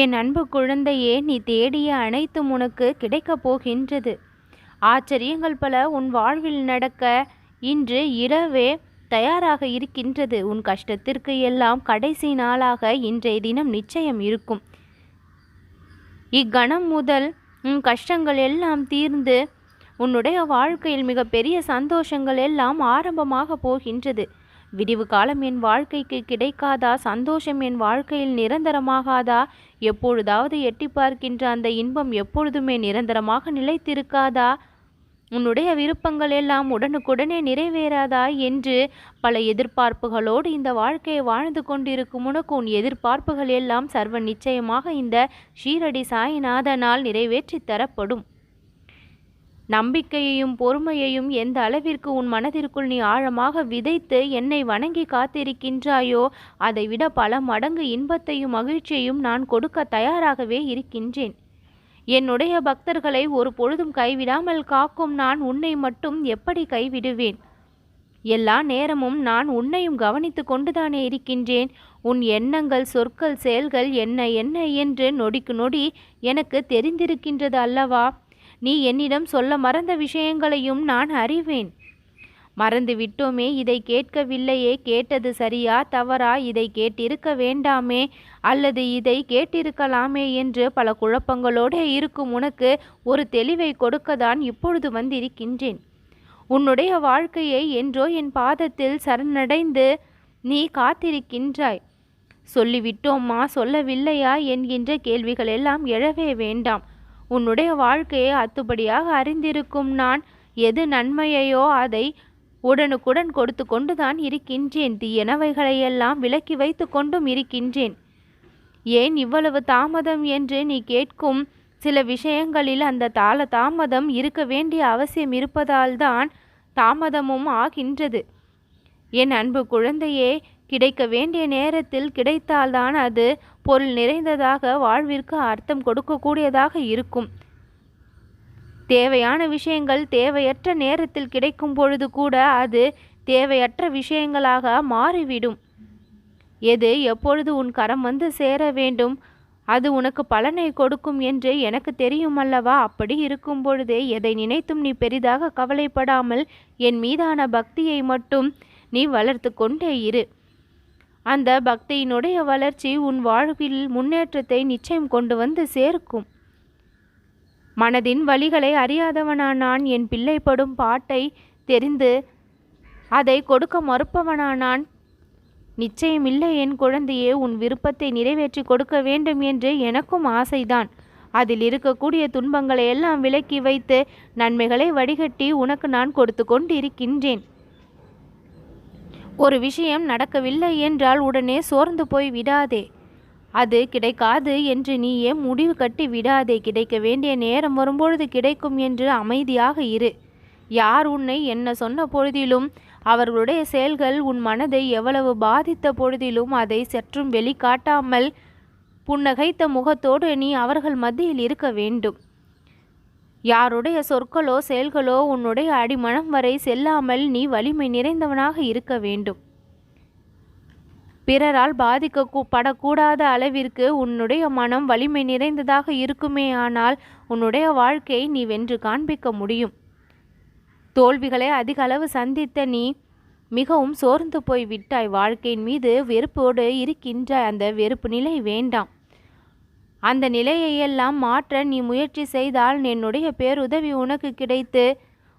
என் அன்பு குழந்தையே நீ தேடிய அனைத்தும் உனக்கு கிடைக்கப் போகின்றது. ஆச்சரியங்கள் பல உன் வாழ்வில் நடக்க இன்று இரவே தயாராக இருக்கின்றது. உன் கஷ்டத்திற்கு எல்லாம் கடைசி நாளாக இன்றைய தினம் நிச்சயம் இருக்கும். இக்கணம் முதல் உன் கஷ்டங்கள் எல்லாம் தீர்ந்து உன்னுடைய வாழ்க்கையில் மிகப்பெரிய சந்தோஷங்கள் எல்லாம் ஆரம்பமாக போகின்றது. விடிவு காலம் என் வாழ்க்கைக்கு கிடைக்காதா? சந்தோஷம் என் வாழ்க்கையில் நிரந்தரமாகாதா? எப்பொழுதாவது எட்டி பார்க்கின்ற அந்த இன்பம் எப்பொழுதுமே நிரந்தரமாக நிலைத்திருக்காதா? உன்னுடைய விருப்பங்கள் எல்லாம் உடனுக்குடனே நிறைவேறாதா? என்று பல எதிர்பார்ப்புகளோடு இந்த வாழ்க்கையை வாழ்ந்து கொண்டிருக்கும் உனக்கு உன் எதிர்பார்ப்புகள் எல்லாம் சர்வ நிச்சயமாக இந்த ஷீரடி சாய்நாதனால் நிறைவேற்றி தரப்படும். நம்பிக்கையையும் பொறுமையையும் எந்த அளவிற்கு உன் மனதிற்குள் நீ ஆழமாக விதைத்து என்னை வணங்கி காத்திருக்கின்றாயோ அதைவிட பல மடங்கு இன்பத்தையும் மகிழ்ச்சியையும் நான் கொடுக்க தயாராகவே இருக்கின்றேன். என்னுடைய பக்தர்களை ஒரு பொழுதும் கைவிடாமல் காக்கும் நான் உன்னை மட்டும் எப்படி கைவிடுவேன்? எல்லா நேரமும் நான் உன்னையும் கவனித்து கொண்டுதானே இருக்கின்றேன். உன் எண்ணங்கள் சொற்கள் செயல்கள் என்ன என்ன என்று நொடிக்கு நொடி எனக்கு தெரிந்திருக்கின்றது அல்லவா? நீ என்னிடம் சொல்ல மறந்த விஷயங்களையும் நான் அறிவேன். மறந்து விட்டோமே இதை கேட்கவில்லையே கேட்டது சரியா தவறா இதை கேட்டிருக்க வேண்டாமே அல்லது இதை கேட்டிருக்கலாமே என்று பல குழப்பங்களோடு இருக்கும் உனக்கு ஒரு தெளிவை கொடுக்கதான் இப்பொழுது வந்திருக்கின்றேன். உன்னுடைய வாழ்க்கையை என்றோ என் பாதத்தில் சரணடைந்து நீ காத்திருக்கின்றாய். சொல்லிவிட்டோம்மா சொல்லவில்லையா என்கின்ற கேள்விகள் எல்லாம் எழவே வேண்டாம். உன்னுடைய வாழ்க்கையை அத்துபடியாக அறிந்திருக்கும் நான் எது நன்மையையோ அதை உடனுக்குடன் கொடுத்து கொண்டுதான் இருக்கின்றேன். தீயனவைகளையெல்லாம் விலக்கி வைத்து கொண்டும் இருக்கின்றேன். ஏன் இவ்வளவு தாமதம் என்று நீ கேட்கும் சில விஷயங்களில் அந்த தாள தாமதம் இருக்க வேண்டிய அவசியம் இருப்பதால்தான் தாமதமும் ஆகின்றது. என் அன்பு குழந்தையே கிடைக்க வேண்டிய நேரத்தில் கிடைத்தால்தான் அது பொருள் நிறைந்ததாக வாழ்விற்கு அர்த்தம் கொடுக்கக்கூடியதாக இருக்கும். தேவையான விஷயங்கள் தேவையற்ற நேரத்தில் கிடைக்கும் பொழுது கூட அது தேவையற்ற விஷயங்களாக மாறிவிடும். எது எப்பொழுது உன் கரம் வந்து சேர வேண்டும்? அது உனக்கு பலனை கொடுக்கும் என்று எனக்கு தெரியும் அல்லவா அப்படி இருக்கும் பொழுதே எதை நினைத்தும் நீ பெரிதாக கவலைப்படாமல் என் மீதான பக்தியை மட்டும் நீ வளர்த்து கொண்டே இரு. அந்த பக்தியினுடைய வளர்ச்சி உன் வாழ்வில் முன்னேற்றத்தை நிச்சயம் கொண்டு வந்து சேர்க்கும். மனதின் வழிகளை அறியாதவனா நான் என் பிள்ளைப்படும் பாட்டை தெரிந்து அதை கொடுக்க மறுப்பவனா நான்? நிச்சயமில்லை என் குழந்தையே உன் விருப்பத்தை நிறைவேற்றி கொடுக்க வேண்டும் என்று எனக்கும் ஆசைதான். அதில் இருக்கக்கூடிய துன்பங்களை எல்லாம் விலக்கி வைத்து நன்மைகளை வடிகட்டி உனக்கு நான் கொடுத்து கொண்டு இருக்கின்றேன் ஒரு விஷயம் நடக்கவில்லை என்றால் உடனே சோர்ந்து போய் விடாதே. அது கிடைக்காது என்று நீயே முடிவு கட்டி விடாதே. கிடைக்க வேண்டிய நேரம் வரும்பொழுது கிடைக்கும் என்று அமைதியாக இரு. யார் உன்னை என்ன சொன்ன பொழுதிலும் அவர்களுடைய செயல்கள் உன் மனதை எவ்வளவு பாதித்த பொழுதிலும் அதை சற்றும் வெளிக்காட்டாமல் புன்னகைத்த முகத்தோடு நீ அவர்கள் மத்தியில் இருக்க வேண்டும். யாருடைய சொற்களோ செயல்களோ உன்னுடைய அடிமனம் வரை செல்லாமல் நீ வலிமை நிறைந்தவனாக இருக்க வேண்டும். பிறரால் பாதிக்க படக்கூடாத அளவிற்கு உன்னுடைய மனம் வலிமை நிறைந்ததாக இருக்குமே ஆனால் உன்னுடைய வாழ்க்கையை நீ வென்று காண்பிக்க முடியும். தோல்விகளை அதிக அளவு சந்தித்த நீ மிகவும் சோர்ந்து போய் விட்டாய் வாழ்க்கையின் மீது வெறுப்போடு இருக்கின்ற அந்த வெறுப்பு நிலை வேண்டாம். அந்த நிலையையெல்லாம் மாற்ற நீ முயற்சி செய்தால் என்னுடைய பேருதவி உனக்கு கிடைத்து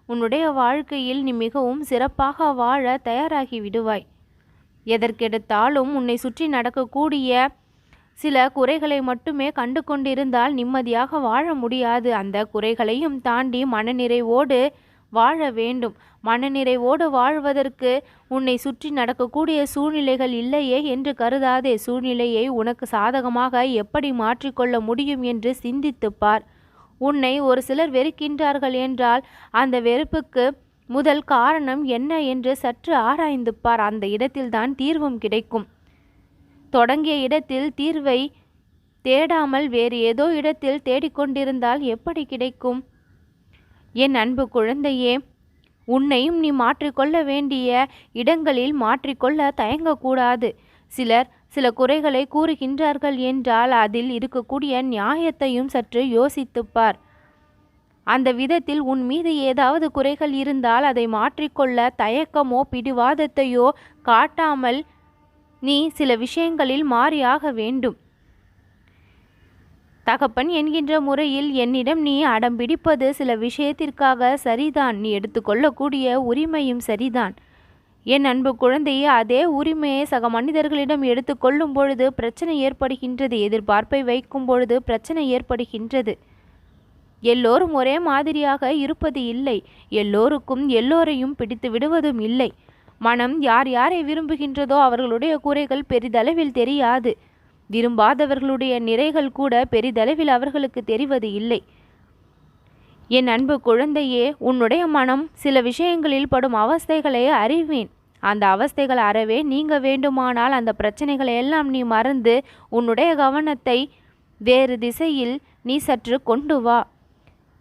உன்னுடைய வாழ்க்கையில் நீ மிகவும் சிறப்பாக வாழ தயாராகி விடுவாய். எதற்கெடுத்தாலும் உன்னை சுற்றி நடக்கக்கூடிய சில குறைகளை மட்டுமே கண்டு கொண்டிருந்தால் நிம்மதியாக வாழ முடியாது. அந்த குறைகளையும் தாண்டி மனநிறைவோடு வாழ வேண்டும். மனநிறைவோடு வாழ்வதற்கு உன்னை சுற்றி நடக்கக்கூடிய சூழ்நிலைகள் இல்லையே என்று கருதாதே. சூழ்நிலையை உனக்கு சாதகமாக எப்படி மாற்றிக்கொள்ள முடியும் என்று சிந்தித்துப் பார். உன்னை ஒரு சிலர் வெறுக்கின்றார்கள் என்றால் அந்த வெறுப்புக்கு முதல் காரணம் என்ன என்று சற்று ஆராய்ந்து பார். அந்த இடத்தில்தான் தீர்வும் கிடைக்கும். தொடங்கிய இடத்தில் தீர்வை தேடாமல் வேறு ஏதோ இடத்தில் தேடிக்கொண்டிருந்தால் எப்படி கிடைக்கும்? என் அன்பு குழந்தையே உன்னையும் நீ மாற்றிக்கொள்ள வேண்டிய இடங்களில் மாற்றிக்கொள்ள தயங்கக்கூடாது. சிலர் சில குறைகளை கூறுகின்றார்கள் என்றால் அதில் இருக்கக்கூடிய நியாயத்தையும் சற்று யோசித்துப்பார். அந்த விதத்தில் உன் மீது ஏதாவது குறைகள் இருந்தால் அதை மாற்றிக்கொள்ள தயக்கமோ பிடிவாதத்தையோ காட்டாமல் நீ சில விஷயங்களில் மாறியாக வேண்டும். தகப்பன் என்கின்ற முறையில் என்னிடம் நீ அடம்பிடிப்பது சில விஷயத்திற்காக சரிதான். நீ எடுத்துக்கொள்ளக்கூடிய உரிமையும் சரிதான். என் அன்பு குழந்தையே அதே உரிமையை சக மனிதர்களிடம் எடுத்துக்கொள்ளும் பொழுது பிரச்சனை ஏற்படுகின்றது. எதிர்பார்ப்பை வைக்கும் பொழுது பிரச்சனை ஏற்படுகின்றது. எல்லோரும் ஒரே மாதிரியாக இருப்பது இல்லை. எல்லோருக்கும் எல்லோரையும் பிடித்து விடுவதும் இல்லை. மனம் யார் யாரை விரும்புகின்றதோ அவர்களுடைய குறைகள் பெரிதளவில் தெரியாது. விரும்பாதவர்களுடைய நிறைகள் கூட பெரிதளவில் அவர்களுக்கு தெரிவது இல்லை. என் அன்பு குழந்தையே உன்னுடைய மனம் சில விஷயங்களில் படும் அவஸ்தைகளை அறிவேன். அந்த அவஸ்தைகள் அறவே நீங்க வேண்டுமானால் அந்த பிரச்சனைகளை எல்லாம் நீ மறந்து உன்னுடைய கவனத்தை வேறு திசையில் நீ சற்று கொண்டு வா.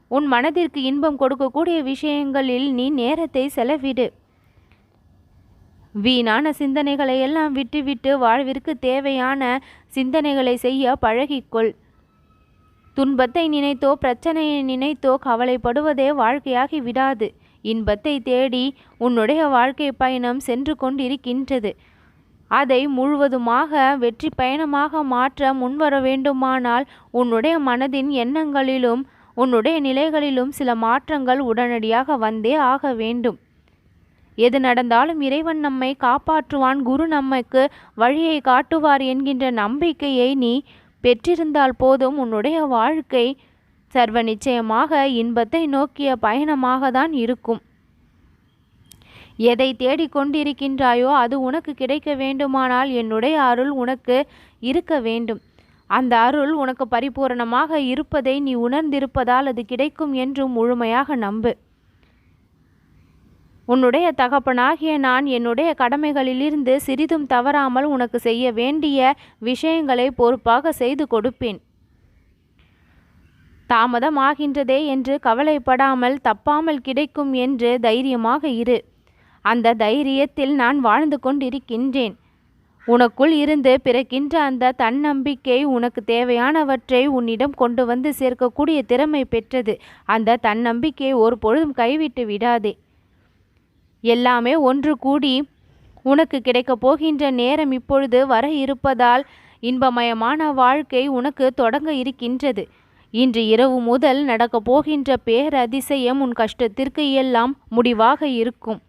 உன் மனதிற்கு இன்பம் கொடுக்கக்கூடிய விஷயங்களில் நீ நேரத்தை செலவிடு. வீணான சிந்தனைகளை எல்லாம் விட்டுவிட்டு வாழ்விற்கு தேவையான சிந்தனைகளை செய்ய பழகிக்கொள். துன்பத்தை நினைத்தோ பிரச்சனையை நினைத்தோ கவலைப்படுவதே வாழ்க்கையாகி விடாது. இன்பத்தை தேடி உன்னுடைய வாழ்க்கை பயணம் சென்று கொண்டிருக்கின்றது. அதை முழுவதுமாக வெற்றி பயணமாக மாற்ற முன்வர வேண்டுமானால் உன்னுடைய மனதின் எண்ணங்களிலும் உன்னுடைய நிலைகளிலும் சில மாற்றங்கள் உடனடியாக வந்தே ஆக வேண்டும். எது நடந்தாலும் இறைவன் நம்மை காப்பாற்றுவான். குரு நம்மைக்கு வழியை காட்டுவார் என்கின்ற நம்பிக்கையை நீ பெற்றிருந்தால் போதும். உன்னுடைய வாழ்க்கை சர்வ நிச்சயமாக இன்பத்தை நோக்கிய பயணமாக தான் இருக்கும். எதை தேடிக்கொண்டிருக்கின்றாயோ அது உனக்கு கிடைக்க வேண்டுமானால் என்னுடைய அருள் உனக்கு இருக்க வேண்டும். அந்த அருள் உனக்கு பரிபூரணமாக இருப்பதை நீ உணர்ந்திருப்பதால் அது கிடைக்கும் என்றும் முழுமையாக நம்பு. உன்னுடைய தகப்பனாகிய நான் என்னுடைய கடமைகளிலிருந்து சிறிதும் தவறாமல் உனக்கு செய்ய வேண்டிய விஷயங்களை பொறுப்பாக செய்து கொடுப்பேன். தாமதமாகின்றதே என்று கவலைப்படாமல் தப்பாமல் கிடைக்கும் என்று தைரியமாக இரு. அந்த தைரியத்தில் நான் வாழ்ந்து கொண்டிருக்கின்றேன். உனக்குள் இருந்து பிறக்கின்ற அந்த தன்னம்பிக்கை உனக்கு தேவையானவற்றை உன்னிடம் கொண்டு வந்து சேர்க்கக்கூடிய திறமை பெற்றது. அந்த தன்னம்பிக்கையை ஒரு பொழுதும் கைவிட்டு விடாதே. எல்லாமே ஒன்று கூடி உனக்கு கிடைக்கப் போகின்ற நேரம் இப்பொழுது வர இருப்பதால் இன்பமயமான வாழ்க்கை உனக்கு தொடங்க இருக்கின்றது. இன்று இரவு முதல் நடக்கப் போகின்ற பேரதிசயம் உன் கஷ்டத்திற்கு எல்லாம் முடிவாக இருக்கும்.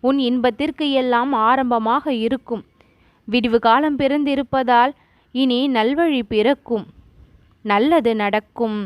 உன் இன்பத்திற்கு எல்லாம் ஆரம்பமாக இருக்கும். விடிவு காலம் பிறந்திருப்பதால் இனி நல்வழி பிறக்கும். நல்லது நடக்கும்.